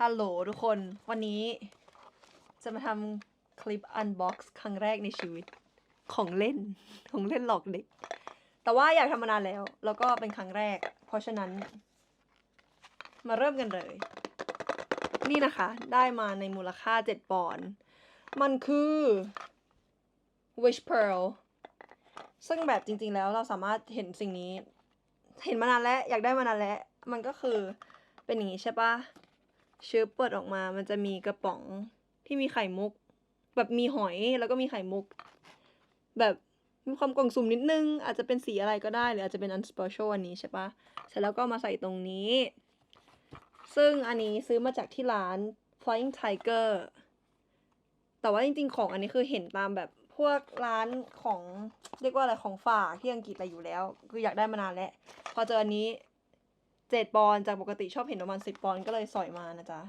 ฮัลโหลทุกคนวันนี้จะมาทำคลิปอันบ็อกซ์ครั้งแรกในชีวิตของเล่น ของเล่นหลอกเด็ก แต่ว่าอยากทำมานานแล้ว แล้วก็เป็นครั้งแรก เพราะฉะนั้น มาเริ่มกันเลย นี่นะคะ ได้มาในมูลค่า 7 ปอนด์มันคือ Wish Pearl ซึ่งแบบจริงๆแล้วเราสามารถเห็นสิ่งนี้ เห็นมานานแล้ว อยากได้มานานแล้ว มันก็คือเป็นอย่างนี้ใช่ปะ เชื้อเปิดออกมา มันจะมีกระป๋องที่มีไข่มุก แบบมีหอยแล้วก็มีไข่มุก แบบมีความกล่องสุ่มนิดนึง อาจจะเป็นสีอะไรก็ได้ หรืออาจจะเป็นอันสเปเชียลอันนี้ใช่ปะเสร็จแล้วก็มาใส่ตรงนี้ ซึ่งอันนี้ซื้อมาจากที่ร้าน Flying Tiger แต่ว่าจริงๆ ของอันนี้คือเห็นตามแบบพวกร้านของเรียกว่าอะไรของฝากที่อังกฤษอะไรอยู่แล้ว คืออยากได้มานานแล้ว พอเจออันนี้ เจ็ดปอนจากปกติชอบเห็นประมาณสิบปอนก็เลยสอยมานะจ๊ะ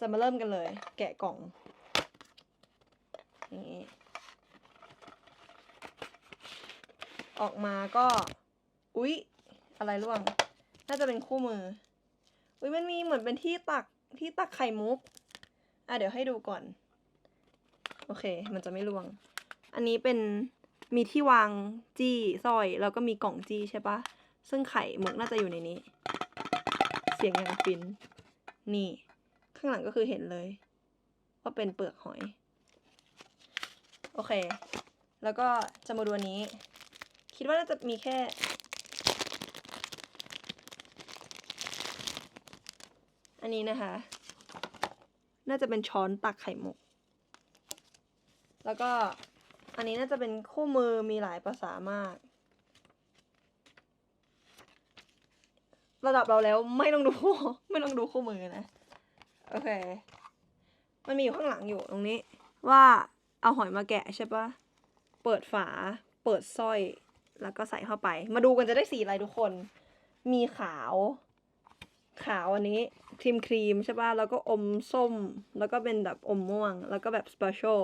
จะมาเริ่มกันเลย แกะกล่องอย่างนี้ออกมาก็ อุ๊ย อะไรร่วง น่าจะเป็นคู่มือ อุ๊ย มันมีเหมือนเป็นที่ตักที่ตักไข่มุก อะ เดี๋ยวให้ดูก่อน โอเค มันจะไม่ร่วง อันนี้เป็นมีที่วางจี้สร้อย แล้วก็มีกล่องจี้ใช่ปะ ซึ่งไข่มุกน่าจะอยู่ในนี้ เสียงอย่างฟิน นี่ ข้างหลังก็คือเห็นเลย ว่าเป็นเปลือกหอย โอเค แล้วก็จะมาดูอันนี้ คิดว่าน่าจะมีแค่ อันนี้นะคะ น่าจะเป็นช้อนตักไข่มุก แล้วก็อันนี้น่าจะเป็นคู่มือมีหลายภาษามาก ระดับเราแล้วไม่ต้องดู ไม่ต้องดูคู่มือนะ โอเค มันมีอยู่ข้างหลังอยู่ตรงนี้ ว่าเอาหอยมาแกะใช่ปะเปิดฝา เปิดสร้อย แล้วก็ใส่เข้าไป มาดูกันจะได้สีอะไรทุกคน มีขาว ขาวอันนี้ครีมครีมใช่ปะแล้วก็อมส้ม แล้วก็เป็นแบบอมม่วง แล้วก็แบบสเปเชียล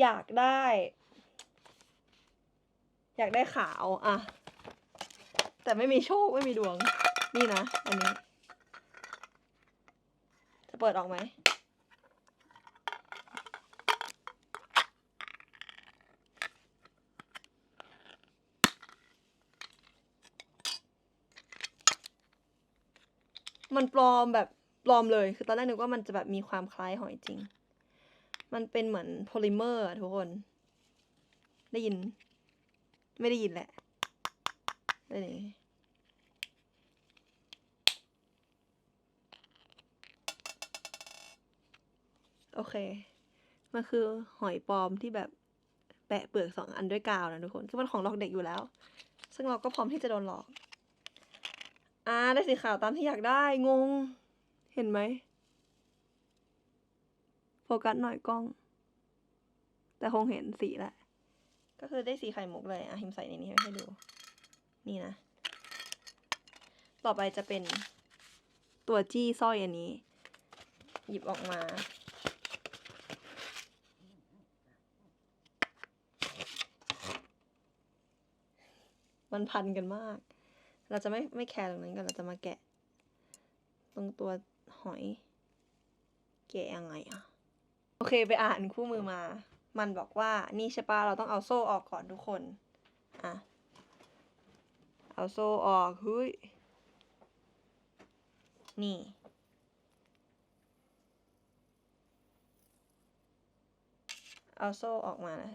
อยากได้ อยากได้ขาว อะ แต่ไม่มีโชคไม่มีดวง นี่นะ อันนี้ จะเปิดออกไหมมันปลอมแบบปลอมเลย คือตอนแรกนึกว่ามันจะแบบมีความคล้ายหอยจริง มันเป็นเหมือนโพลิเมอร์ทุกคน ได้ยิน ไม่ได้ยินแหละ ได้เลยโอเค มันคือหอยปลอมที่แบบแปะเปลือกสองอันด้วยกาวนะทุกคน คือมันของหลอกเด็กอยู่แล้ว ซึ่งเราก็พร้อมที่จะโดนหลอก อ่า ได้สีขาวตามที่อยากได้ งง เห็นไหม โฟกัสหน่อยกล้อง แต่คงเห็นสีแหละ ก็คือได้สีไข่มุกเลย อะหิมใส่ในนี้ให้ดู นี่นะ ต่อไปจะเป็นตัวจี้สร้อยอันนี้ หยิบออกมา มันพันกันมาก เราจะไม่ไม่แคร์ตรงนั้นกันเราจะมาแกะ ตรงตัวหอย แกะยังไงอะโอเคไปอ่านคู่มือมา มันบอกว่านี่ใช่ปะเราต้องเอาโซ่ออกก่อนทุกคน อะ เอาโซ่ออกเฮ้ย นี่ เอาโซ่ออกมานะ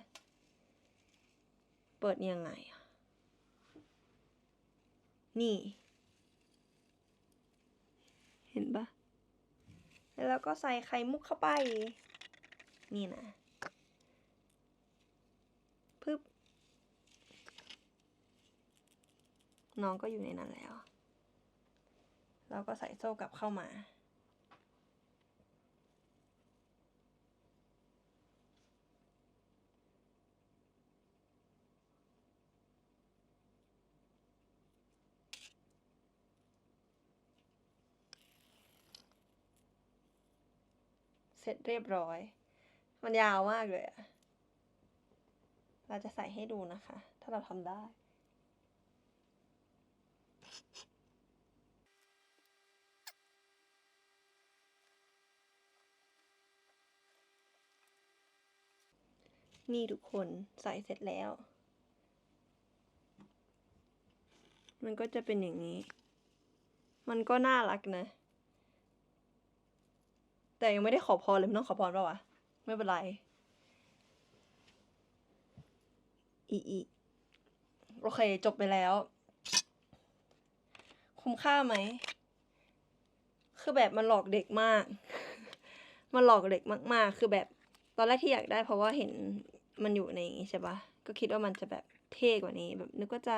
เปิดยังไงอะนี่ เห็นปะแล้วก็ใส่ไข่มุกเข้าไป นี่นะปึ๊บ น้องก็อยู่ในนั้นแล้ว เราก็ใส่โซ่กลับเข้ามา เสร็จเรียบร้อย มันยาวมากเลยอะเราจะใส่ให้ดูนะคะ ถ้าเราทำได้ นี่ทุกคนใส่เสร็จแล้ว มันก็จะเป็นอย่างนี้ มันก็น่ารักนะ แต่ยังไม่ได้ขอพรเลยมันต้องขอพรป่าวะ ไม่เป็นไร อีอีโอเค จบไปแล้ว คุ้มค่าไหม คือแบบมันหลอกเด็กมาก มันหลอกเด็กมาก ๆ คือแบบตอนแรกที่อยากได้เพราะว่าเห็น มันอยู่ในอย่างงี้ใช่ปะก็คิดว่ามันจะแบบเท่กว่านี้ แบบนึกว่าจะ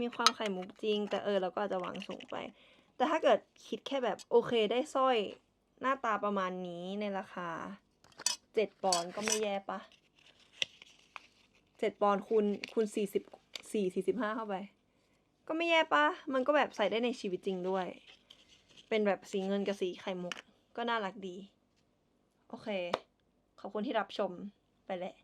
มีความไข่มุกจริง แต่เออเราก็อาจจะหวังสูงไป แต่ถ้าเกิดคิดแค่แบบโอเคได้สร้อยหน้าตาประมาณนี้ในราคาเจ็ดปอนด์ก็ไม่แย่ปะเจ็ดปอนด์คูณคูณสี่สิบสี่สี่สิบห้าเข้าไป ก็ไม่แย่ปะมันก็แบบใส่ได้ในชีวิตจริงด้วย เป็นแบบสีเงินกับสีไข่มุกก็น่ารักดี โอเค ขอบคุณที่รับชมไปแหละ